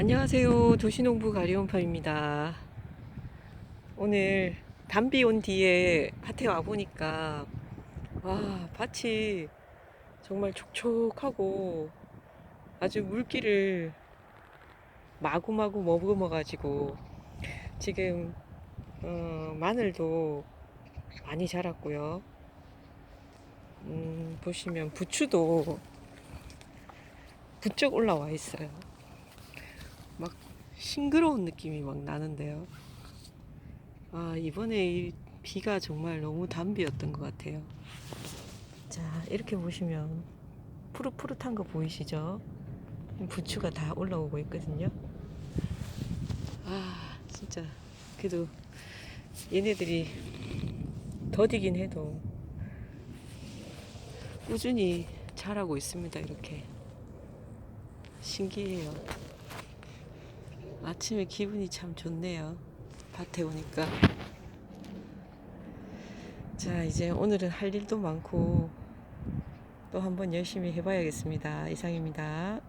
안녕하세요. 도시농부 가리온파입니다. 오늘 담비 온 뒤에 밭에 와 보니까 와 밭이 정말 촉촉하고 아주 물기를 마구마구 머금어가지고 지금 어, 마늘도 많이 자랐고요. 음, 보시면 부추도 부쩍 올라와 있어요. 막 싱그러운 느낌이 막 나는데요. 아, 이번에 이 비가 정말 너무 단비였던 것 같아요. 자, 이렇게 보시면 푸릇푸릇한 거 보이시죠? 부추가 다 올라오고 있거든요. 아, 진짜. 그래도 얘네들이 더디긴 해도 꾸준히 자라고 있습니다. 이렇게. 신기해요. 아침에 기분이 참 좋네요. 밭에 오니까. 자, 이제 오늘은 할 일도 많고 또 한번 열심히 해봐야겠습니다. 이상입니다.